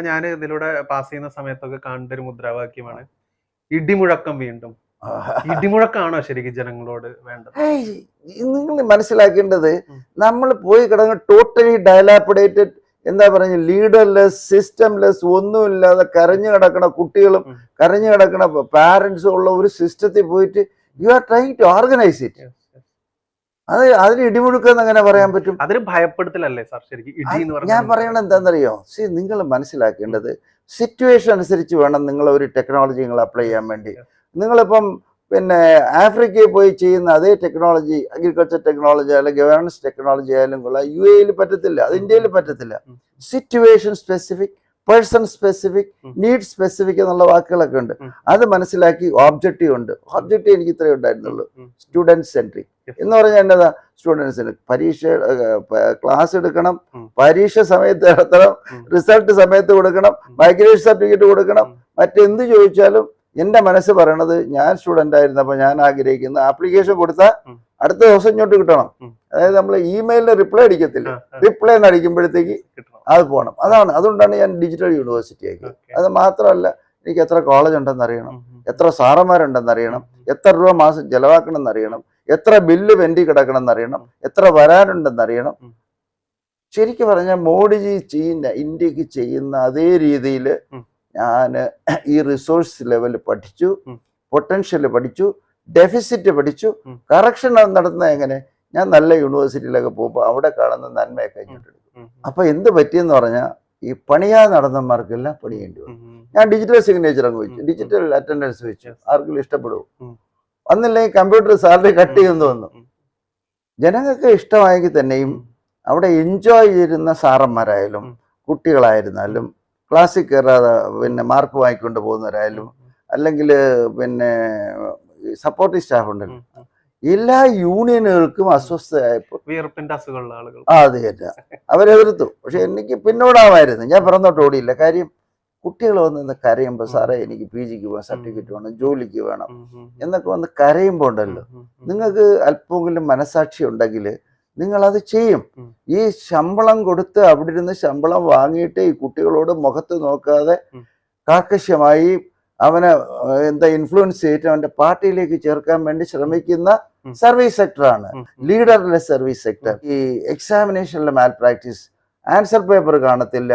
ഇപ്പൊ ഞാൻ ഇതിലൂടെ പാസ് ചെയ്യുന്ന സമയത്തൊക്കെ കാണേണ്ട ഒരു മുദ്രാവാക്യമാണ്. ഇടിമുഴക്കം വീണ്ടും. ഇടിമുഴക്കാണോ ശരിക്കും ജനങ്ങളോട് വേണ്ടത്? നിങ്ങൾ മനസ്സിലാക്കേണ്ടത് നമ്മൾ പോയി കിടങ്ങ് ടോട്ടലി ഡയലാപ്പിഡേറ്റഡ് എന്താ പറഞ്ഞ ലീഡർലെസ് സിസ്റ്റംലെസ് ഒന്നുമില്ലാതെ കരഞ്ഞു കിടക്കുന്ന കുട്ടികളും കരഞ്ഞു കിടക്കുന്ന പാരന്റ്സും ഉള്ള ഒരു സിസ്റ്റത്തിൽ പോയിട്ട് you are trying to organise it അത് അതിന് ഇടിമുഴുക്കെന്ന് അങ്ങനെ പറയാൻ പറ്റും? അതിന് ഭയപ്പെടുത്തലല്ലേ സാർ ശരിക്കും? ഞാൻ പറയണത് എന്താണെന്നറിയോ? സി നിങ്ങൾ മനസ്സിലാക്കേണ്ടത് സിറ്റുവേഷൻ അനുസരിച്ച് വേണം നിങ്ങൾ ഒരു ടെക്നോളജി നിങ്ങൾ അപ്ലൈ ചെയ്യാൻ വേണ്ടി. നിങ്ങളിപ്പം പിന്നെ ആഫ്രിക്കയിൽ പോയി ചെയ്യുന്ന അതേ ടെക്നോളജി അഗ്രികൾച്ചർ ടെക്നോളജി ആയാലും ഗവേണൻസ് ടെക്നോളജി ആയാലും കൊള്ളാം. യു എയിൽ പറ്റത്തില്ല അത് ഇന്ത്യയിൽ പറ്റത്തില്ല. Situation specific person specific. Need specific എന്നുള്ള വാക്കുകളൊക്കെ ഉണ്ട്. അത് മനസ്സിലാക്കി ഓബ്ജക്റ്റീവ് ഉണ്ട്. ഓബ്ജക്റ്റീവ് എനിക്ക് ഇത്രയേ ഉണ്ടായിരുന്നുള്ളൂ. സ്റ്റുഡന്റ് സെൻട്രിക് എന്ന് പറഞ്ഞാൽ എന്നതാ സ്റ്റുഡൻസിന് പരീക്ഷ ക്ലാസ് എടുക്കണം. പരീക്ഷ സമയത്ത് നടത്തണം. റിസൾട്ട് സമയത്ത് കൊടുക്കണം. മൈഗ്രേഷൻ സർട്ടിഫിക്കറ്റ് കൊടുക്കണം. മറ്റെന്ത് ചോദിച്ചാലും എന്റെ മനസ്സ് പറയണത് ഞാൻ സ്റ്റുഡന്റ് ആയിരുന്നപ്പോൾ ഞാൻ ആഗ്രഹിക്കുന്ന ആപ്ലിക്കേഷൻ കൊടുത്താൽ. അടുത്ത ദിവസം ഇങ്ങോട്ട് കിട്ടണം. അതായത് നമ്മൾ ഇമെയിലിന് റിപ്ലൈ അടിക്കത്തില്ല. റിപ്ലൈ എന്ന് അടിക്കുമ്പോഴത്തേക്ക് അത് പോകണം. അതാണ്. അതുകൊണ്ടാണ് ഞാൻ ഡിജിറ്റൽ യൂണിവേഴ്സിറ്റി ആക്കിയത്. അത് മാത്രമല്ല എനിക്ക് എത്ര കോളേജ് ഉണ്ടെന്ന് അറിയണം. എത്ര സാറന്മാരുണ്ടെന്ന് അറിയണം. എത്ര രൂപ മാസം ചെലവാക്കണം എന്നറിയണം എത്ര ബില്ല് വെന്റി കിടക്കണം എന്നറിയണം എത്ര വരാനുണ്ടെന്ന് അറിയണം. ശരിക്കും പറഞ്ഞാൽ മോഡിജി ചെയ്യുന്ന ഇന്ത്യയ്ക്ക് ചെയ്യുന്ന അതേ രീതിയിൽ. ഞാൻ ഈ റിസോഴ്സ് ലെവൽ പഠിച്ചു. പൊട്ടൻഷ്യൽ പഠിച്ചു ഡെഫിസിറ്റ് പഠിച്ചു. കറക്ഷൻ നടത്തുന്നത് എങ്ങനെ? ഞാൻ നല്ല യൂണിവേഴ്സിറ്റിയിലൊക്കെ പോകുമ്പോൾ അവിടെ കാണുന്ന നന്മയൊക്കെ കഴിഞ്ഞിട്ടുണ്ട് അപ്പൊ എന്ത് പറ്റിയെന്ന് പറഞ്ഞാൽ ഈ പണിയാ നടന്നമാർക്കെല്ലാം പണിയേണ്ടി വന്നു. ഞാൻ ഡിജിറ്റൽ സിഗ്നേച്ചർ അങ്ങ് വെച്ചു. ഡിജിറ്റൽ അറ്റൻഡൻസ് വെച്ചു. ആർക്കും ആർക്കെങ്കിലും ഉം. വന്നില്ലെങ്കിൽ കമ്പ്യൂട്ടർ സാലറി കട്ട് ചെയ്യുന്നു വന്നു. ജനങ്ങൾക്ക് ഇഷ്ടമായെങ്കിൽ തന്നെയും അവിടെ എൻജോയ് ചെയ്യുന്ന സാറന്മാരായാലും. കുട്ടികളായിരുന്നാലും ക്ലാസ്സിൽ കയറാതെ പിന്നെ മാർക്ക് വാങ്ങിക്കൊണ്ട് പോകുന്നവരായാലും അല്ലെങ്കിൽ പിന്നെ സപ്പോർട്ടിംഗ് സ്റ്റാഫ് ഉണ്ടല്ലോ. എല്ലാ യൂണിയനുകൾക്കും അസ്വസ്ഥയായപ്പോൾ വിയർപ്പിന്റെ അസുഖമുള്ള ആളുകൾ. ആ അത് തന്നെ. അവരെതിർത്തു പക്ഷെ എനിക്ക് പിന്നോടാവായിരുന്നു. ഞാൻ പിറന്നോട്ട് ഓടിയില്ല. കാര്യം കുട്ടികൾ വന്ന് കരയുമ്പോൾ സാറേ എനിക്ക് പി ജിക്ക് പോകാൻ സർട്ടിഫിക്കറ്റ് വേണം ജോലിക്ക് വേണം. എന്നൊക്കെ വന്ന് കരയുമ്പോൾ ഉണ്ടല്ലോ. നിങ്ങൾക്ക് അല്പമെങ്കിലും മനസാക്ഷി ഉണ്ടെങ്കിൽ നിങ്ങളത് ചെയ്യും. ഉം. ഈ ശമ്പളം കൊടുത്ത് അവിടെ ഇരുന്ന് ശമ്പളം വാങ്ങിയിട്ട് ഈ കുട്ടികളോട് മുഖത്ത് നോക്കാതെ കാക്കശമായി കാർക്കശ്യമായി അവനെ എന്താ ഇൻഫ്ലുവൻസ് ചെയ്തിട്ട് അവന്റെ പാർട്ടിയിലേക്ക് ചേർക്കാൻ വേണ്ടി ശ്രമിക്കുന്ന സർവീസ് സെക്ടറാണ്. ലീഡർലെസ് സർവീസ് സെക്ടർ ഈ എക്സാമിനേഷനിലെ മാൽ പ്രാക്ടീസ് ആൻസർ പേപ്പർ കാണത്തില്ല.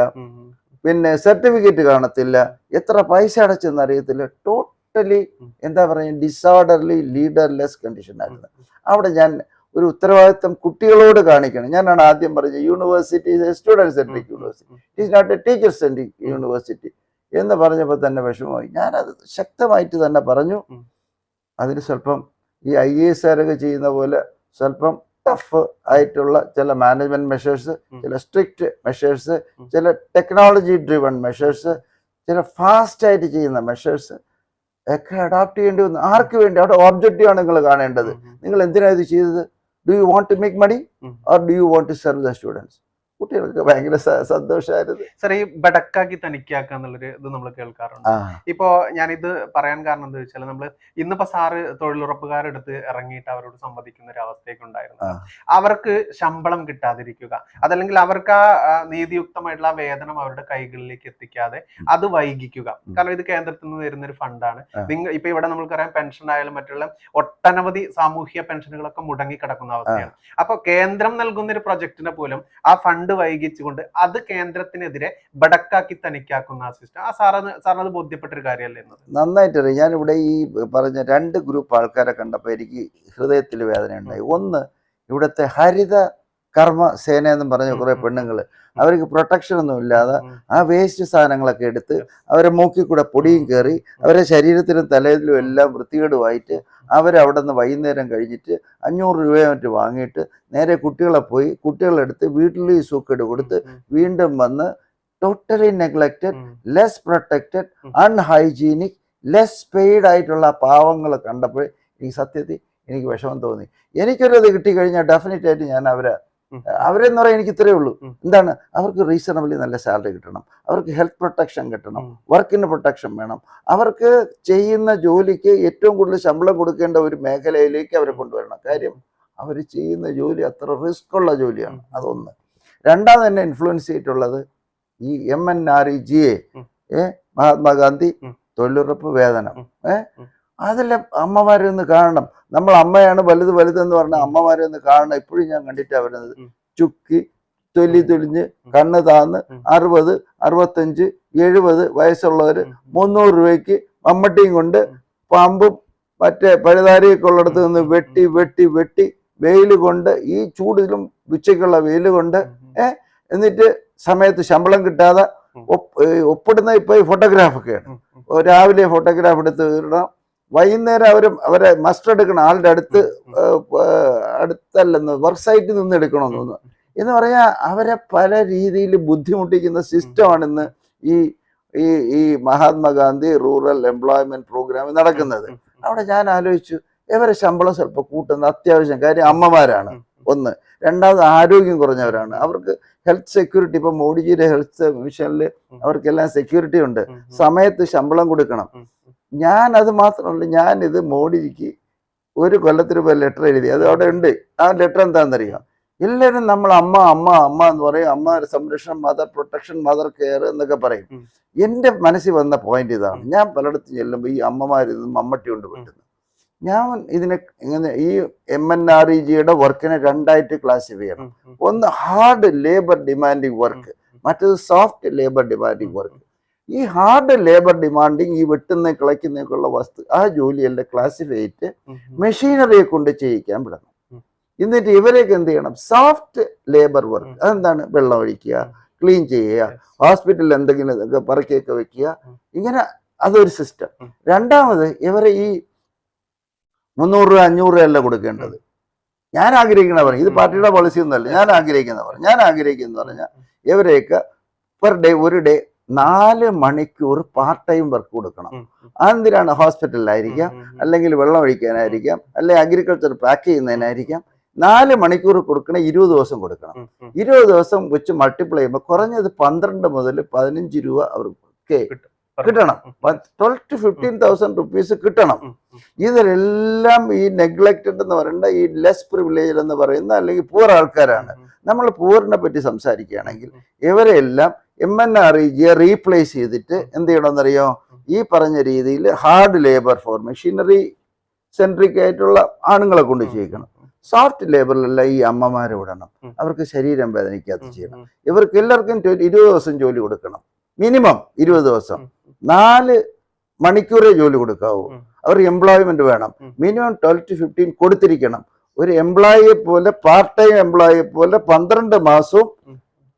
പിന്നെ സർട്ടിഫിക്കറ്റ് കാണത്തില്ല. എത്ര പൈസ അടച്ചെന്ന് അറിയത്തില്ല. ടോട്ടലി എന്താ പറയുക ഡിസോർഡർലി ലീഡർലെസ് കണ്ടീഷൻ ആയിരുന്നു. അവിടെ ഞാൻ ഒരു ഉത്തരവാദിത്തം കുട്ടികളോട് കാണിക്കണം. ഞാനാണ് ആദ്യം പറഞ്ഞത് university student centric university it is not a teacher centric university എന്ന് പറഞ്ഞപ്പോൾ തന്നെ വിഷമമായി. ഞാനത് ശക്തമായിട്ട് തന്നെ പറഞ്ഞു. അതിൽ അതിന് സ്വല്പം ഈ ഐ എ എസ് ആരൊക്കെ ചെയ്യുന്ന പോലെ സ്വല്പം ടഫ് ആയിട്ടുള്ള ചില മാനേജ്മെന്റ് മെഷേഴ്സ് ചില സ്ട്രിക്റ്റ് മെഷേഴ്സ് ചില ടെക്നോളജി ഡ്രിവൺ മെഷേഴ്സ് ചില ഫാസ്റ്റ് ആയിട്ട് ചെയ്യുന്ന മെഷേഴ്സ് ഒക്കെ അഡാപ്റ്റ് ചെയ്യേണ്ടി വന്നു. ആർക്ക് വേണ്ടി? അവിടെ ഓബ്ജക്റ്റീവ് ആണ് നിങ്ങൾ കാണേണ്ടത്. നിങ്ങൾ എന്തിനാണ് ഇത് ചെയ്തത്? Do you want to make money or do you want to serve the students കുട്ടികൾക്ക് ഭയങ്കര സന്തോഷമായിരുന്നു സാർ ഈ ബടക്കാക്കി തനിക്കാക്കുക എന്നുള്ളൊരു ഇത് നമ്മൾ കേൾക്കാറുണ്ട്. ഇപ്പോ ഞാനിത് പറയാൻ കാരണം എന്താ വെച്ചാൽ നമ്മൾ ഇന്നിപ്പോ സാറ് തൊഴിലുറപ്പുകാരെടുത്ത് ഇറങ്ങിയിട്ട് അവരോട് സംവദിക്കുന്ന ഒരു അവസ്ഥയൊക്കെ ഉണ്ടായിരുന്നു അവർക്ക് ശമ്പളം കിട്ടാതിരിക്കുക അതല്ലെങ്കിൽ അവർക്ക് ആ നീതിയുക്തമായിട്ടുള്ള ആ വേതനം അവരുടെ കൈകളിലേക്ക് എത്തിക്കാതെ അത് വൈകിക്കുക. കാരണം ഇത് കേന്ദ്രത്തിൽ നിന്ന് വരുന്ന ഒരു ഫണ്ടാണ്. നിങ്ങൾ ഇപ്പൊ ഇവിടെ നമുക്കറിയാം പെൻഷൻ ആയാലും മറ്റുള്ള ഒട്ടനവധി സാമൂഹ്യ പെൻഷനുകളൊക്കെ മുടങ്ങി കിടക്കുന്ന അവസ്ഥയാണ് അപ്പൊ കേന്ദ്രം നൽകുന്ന ഒരു പ്രൊജക്ടിനെ പോലും ആ ഫണ്ട് വൈകിച്ചുകൊണ്ട് അത് കേന്ദ്രത്തിനെതിരെ ബടക്കാക്കി തനിക്കാക്കുന്ന ആ സിസ്റ്റം ആ സാറിന് സാറിന് അത് ബോധ്യപ്പെട്ട ഒരു കാര്യമല്ലേ നന്നായിട്ട് നന്നായിട്ടറിയാം. ഞാനിവിടെ ഈ പറഞ്ഞ രണ്ട് ഗ്രൂപ്പ് ആൾക്കാരെ കണ്ടപ്പോൾ എനിക്ക് ഹൃദയത്തിൽ വേദന ഉണ്ടായി ഒന്ന് ഇവിടുത്തെ ഹരിത കർമ്മ സേന എന്നും പറഞ്ഞ കുറേ പെണ്ണുങ്ങൾ അവർക്ക് പ്രൊട്ടക്ഷൻ ഒന്നും ഇല്ലാതെ ആ വേസ്റ്റ് സാധനങ്ങളൊക്കെ എടുത്ത് അവരെ മൂക്കിൽ കൂടെ പൊടിയും കയറി അവരെ ശരീരത്തിലും തലയിലും എല്ലാം വൃത്തികേടുമായിട്ട് അവരവിടെ നിന്ന് വൈകുന്നേരം കഴിഞ്ഞിട്ട് അഞ്ഞൂറ് രൂപയോ മറ്റ് വാങ്ങിയിട്ട് നേരെ കുട്ടികളെ പോയി കുട്ടികളെടുത്ത് വീട്ടിൽ ഈ സൂക്കേട് കൊടുത്ത് വീണ്ടും വന്ന് totally neglected less protected unhygienic less paid ആയിട്ടുള്ള പാവങ്ങൾ കണ്ടപ്പോൾ എനിക്ക് സത്യത്തിൽ എനിക്ക് വിഷമം തോന്നി. എനിക്കൊരു അത് കിട്ടിക്കഴിഞ്ഞാൽ ഡെഫിനറ്റായിട്ട് ഞാൻ അവരെ. അവരെന്ന് പറയാൻ എനിക്ക് ഇത്രയേ ഉള്ളൂ. എന്താണ്? അവർക്ക് റീസണബിളി നല്ല സാലറി കിട്ടണം. അവർക്ക് ഹെൽത്ത് പ്രൊട്ടക്ഷൻ കിട്ടണം. വർക്കിന് പ്രൊട്ടക്ഷൻ വേണം. അവർക്ക് ചെയ്യുന്ന ജോലിക്ക് ഏറ്റവും കൂടുതൽ ശമ്പളം കൊടുക്കേണ്ട ഒരു മേഖലയിലേക്ക് അവരെ കൊണ്ടുവരണം. കാര്യം അവർ ചെയ്യുന്ന ജോലി അത്ര റിസ്ക് ഉള്ള ജോലിയാണ്. അതൊന്ന്. രണ്ടാമത് തന്നെ ഇൻഫ്ലുവൻസ് ചെയ്തിട്ടുള്ളത് ഈ M N R E G A Mahatma Gandhi. തൊഴിലുറപ്പ് വേതനം ഉം. ഉം. അമ്മമാരെ ഒന്ന് കാണണം. നമ്മൾ അമ്മയാണ് വലുത് വലുതെന്ന് പറഞ്ഞ അമ്മമാരെ ഒന്ന് കാണണം. ഇപ്പോഴും ഞാൻ കണ്ടിട്ടാ വരുന്നത്. ചുക്കി തൊലി തൊലിഞ്ഞ്. കണ്ണ് താന്ന്. അറുപത് അറുപത്തഞ്ച് എഴുപത് വയസ്സുള്ളവര് മുന്നൂറ് രൂപയ്ക്ക് മമ്മട്ടിയും കൊണ്ട്. പാമ്പും മറ്റേ പഴുതാരിയൊക്കെ ഉള്ളിടത്ത് നിന്ന് വെട്ടി വെട്ടി വെട്ടി വെയിൽ കൊണ്ട് ഈ ചൂടിലും ഉച്ചയ്ക്കുള്ള വെയിൽ കൊണ്ട് എന്നിട്ട് സമയത്ത് ശമ്പളം കിട്ടാതെ ഒപ്പിടുന്ന ഇപ്പൊ ഈ ഫോട്ടോഗ്രാഫൊക്കെയാണ് രാവിലെ ഫോട്ടോഗ്രാഫ് എടുത്ത് ഇടണം. വൈകുന്നേരം അവർ അവരെ മസ്റ്റർ എടുക്കണം ആളുടെ അടുത്ത് അടുത്തല്ലെന്ന് വർക്ക് സൈറ്റിൽ നിന്ന് എടുക്കണമെന്ന് തോന്നുന്നു. എന്ന് പറയാ അവരെ പല രീതിയിൽ ബുദ്ധിമുട്ടിക്കുന്ന സിസ്റ്റമാണിന്ന് ഈ ഈ ഈ മഹാത്മാഗാന്ധി റൂറൽ എംപ്ലോയ്മെന്റ് പ്രോഗ്രാം നടക്കുന്നത്. അവിടെ ഞാൻ ആലോചിച്ചു ഇവരെ ശമ്പളം സ്വല്പം കൂട്ടുന്ന അത്യാവശ്യം കാര്യം അമ്മമാരാണ് ഒന്ന്. രണ്ടാമത് ആരോഗ്യം കുറഞ്ഞവരാണ്. അവർക്ക് ഹെൽത്ത് സെക്യൂരിറ്റി ഇപ്പൊ മോഡിജിയുടെ ഹെൽത്ത് മിഷനിൽ അവർക്കെല്ലാം സെക്യൂരിറ്റി ഉണ്ട്. സമയത്ത് ശമ്പളം കൊടുക്കണം. ഞാൻ അത് മാത്രമല്ല ഞാൻ ഇത് മോഡിജിക്ക് ഒരു കൊല്ലത്തിന് പോയി ലെറ്റർ എഴുതി. അത് അവിടെ ഉണ്ട്. ആ ലെറ്റർ എന്താണെന്നറിയാം? എല്ലാവരും നമ്മൾ അമ്മ അമ്മ അമ്മ എന്ന് പറയും. അമ്മ സംരക്ഷണം മദർ പ്രൊട്ടക്ഷൻ മദർ കെയർ എന്നൊക്കെ പറയും. എന്റെ മനസ്സിൽ വന്ന പോയിന്റ് ഇതാണ്. ഞാൻ പലയിടത്തും ചെല്ലുമ്പോൾ ഈ അമ്മമാരിത് മമ്മട്ടി കൊണ്ട് പറ്റുന്നു ഞാൻ ഇതിനെ ഇങ്ങനെ ഈ എം എൻ ആർ ഇ ജിയുടെ വർക്കിനെ രണ്ടായിട്ട് ക്ലാസിഫൈ ചെയ്യണം. ഒന്ന് ഹാർഡ് ലേബർ ഡിമാൻഡിങ് വർക്ക് മറ്റത് സോഫ്റ്റ് ലേബർ ഡിമാൻഡിങ് വർക്ക് ഈ ഹാർഡ് ലേബർ ഡിമാൻഡിങ് ഈ വെട്ടുന്ന കിളയ്ക്കുന്നൊക്കെയുള്ള വസ്തു ആ ജോലിയെല്ലാം ക്ലാസിഫൈ ചെയ്തിട്ട് മെഷീനറിയെ കൊണ്ട് ചെയ്യിക്കാൻ വിടണം എന്നിട്ട് ഇവരെയൊക്കെ എന്ത് ചെയ്യണം? സോഫ്റ്റ് ലേബർ വർക്ക് അതെന്താണ്? വെള്ളം ഒഴിക്കുക ക്ലീൻ ചെയ്യുക ഹോസ്പിറ്റലിൽ എന്തെങ്കിലും പറക്കിയൊക്കെ വെക്കുക ഇങ്ങനെ അതൊരു സിസ്റ്റം. രണ്ടാമത് ഇവരെ ഈ മുന്നൂറ് രൂപ അഞ്ഞൂറ് രൂപ അല്ല കൊടുക്കേണ്ടത് ഞാൻ ആഗ്രഹിക്കുന്ന പറഞ്ഞു ഇത് പാർട്ടിയുടെ പോളിസി ഒന്നുമല്ല. ഞാൻ ആഗ്രഹിക്കുന്ന പറഞ്ഞു ഞാൻ ആഗ്രഹിക്കുന്ന പറഞ്ഞാൽ ഇവരെയൊക്കെ പെർ ഡേ ഒരു ഡേ നാല് മണിക്കൂർ പാർട്ട് ടൈം വർക്ക് കൊടുക്കണം. അതെന്തിനാണ്? ഹോസ്പിറ്റലിലായിരിക്കാം അല്ലെങ്കിൽ വെള്ളം ഒഴിക്കാനായിരിക്കാം അല്ലെങ്കിൽ അഗ്രികൾച്ചർ പാക്ക് ചെയ്യുന്നതിനായിരിക്കാം. നാല് മണിക്കൂർ കൊടുക്കണം ഇരുപത് ദിവസം കൊടുക്കണം. ഇരുപത് ദിവസം വെച്ച് മൾട്ടിപ്ലൈ ചെയ്യുമ്പോൾ കുറഞ്ഞത് പന്ത്രണ്ട് മുതൽ പതിനഞ്ച് രൂപ അവർക്ക് കിട്ടണം. Twelve to fifteen thousand rupees കിട്ടണം. ഇതിലെല്ലാം ഈ നെഗ്ലക്റ്റഡ് എന്ന് പറയുന്ന ഈ ലെസ് പ്രിവിലേജ് എന്ന് പറയുന്ന അല്ലെങ്കിൽ പൂർ ആൾക്കാരാണ്. നമ്മൾ പൂറിനെ പറ്റി സംസാരിക്കുകയാണെങ്കിൽ ഇവരെല്ലാം എം എൻ ആർ ഇ ജിയെ റീപ്ലേസ് ചെയ്തിട്ട് എന്ത് ചെയ്യണമെന്നറിയോ? ഈ പറഞ്ഞ രീതിയിൽ hard labour for machinery centric ആയിട്ടുള്ള ആണുങ്ങളെ കൊണ്ട് ചെയ്യിക്കണം. സോഫ്റ്റ് ലേബറിലെല്ലാം ഈ അമ്മമാരെ വിടണം. അവർക്ക് ശരീരം വേദനിക്കാത്ത ചെയ്യണം. ഇവർക്ക് എല്ലാവർക്കും ഇരുപത് ദിവസം ജോലി കൊടുക്കണം. മിനിമം ഇരുപത് ദിവസം. നാല് മണിക്കൂറേ ജോലി കൊടുക്കാവൂ. അവർ എംപ്ലോയ്മെന്റ് വേണം. മിനിമം ട്വൽവ് ടു ഫിഫ്റ്റീൻ കൊടുത്തിരിക്കണം. ഒരു എംപ്ലോയിയെ പോലെ പാർട്ട് ടൈം എംപ്ലോയിയെ പോലെ പന്ത്രണ്ട് മാസവും.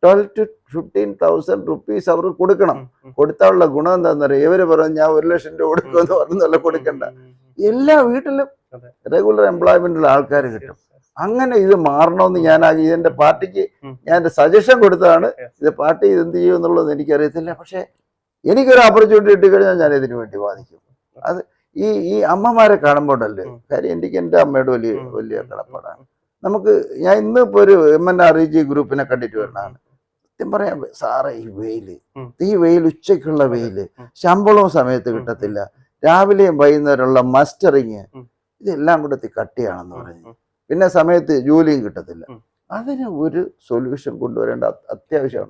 Twelve to fifteen thousand rupees അവർക്ക് കൊടുക്കണം. കൊടുത്താലുള്ള ഗുണം എന്താണെന്ന് അറിയാം ഇവർ പറഞ്ഞു ഞാൻ ഒരു ലക്ഷം രൂപ കൊടുക്കുമെന്ന് പറഞ്ഞല്ല കൊടുക്കണ്ട. എല്ലാ വീട്ടിലും. റെഗുലർ എംപ്ലോയ്മെന്റുള്ള ആൾക്കാർ കിട്ടും. അങ്ങനെ ഇത് മാറണമെന്ന് ഞാൻ ആ ഇതെന്റെ പാർട്ടിക്ക് ഞാൻ എന്റെ സജഷൻ കൊടുത്തതാണ്. ഇത് പാർട്ടി ഇത് എന്ത് ചെയ്യുമെന്നുള്ളത് എനിക്കറിയത്തില്ല. പക്ഷെ എനിക്കൊരു ഓപ്പർച്യൂണിറ്റി കിട്ടിക്കഴിഞ്ഞാൽ ഞാൻ ഇതിനു വേണ്ടി വാദിക്കും. അത് ഈ ഈ അമ്മമാരെ കാണുമ്പോഴല്ലേ അല്ലേ കാര്യം എനിക്ക് എന്റെ അമ്മയുടെ വലിയ. വലിയ കടപ്പാടാണ്. നമുക്ക് ഞാൻ ഇന്ന് ഇപ്പോൾ ഒരു M N R E G ഗ്രൂപ്പിനെ കണ്ടിട്ട് വരണതാണ് സത്യം പറയാം സാറേ ഈ വെയിൽ. ഈ വെയിൽ ഉച്ചയ്ക്കുള്ള വെയിൽ. ശമ്പളവും സമയത്ത്. കിട്ടത്തില്ല. രാവിലെയും വൈകുന്നേരമുള്ള മസ്റ്ററിങ് ഇതെല്ലാം കൂടെ കട്ടിയാണെന്ന് പറഞ്ഞു. പിന്നെ സമയത്ത് ജോലിയും കിട്ടത്തില്ല. അതിന് ഒരു സൊല്യൂഷൻ കൊണ്ടുവരേണ്ട അത്യാവശ്യം അത്യാവശ്യമാണ്.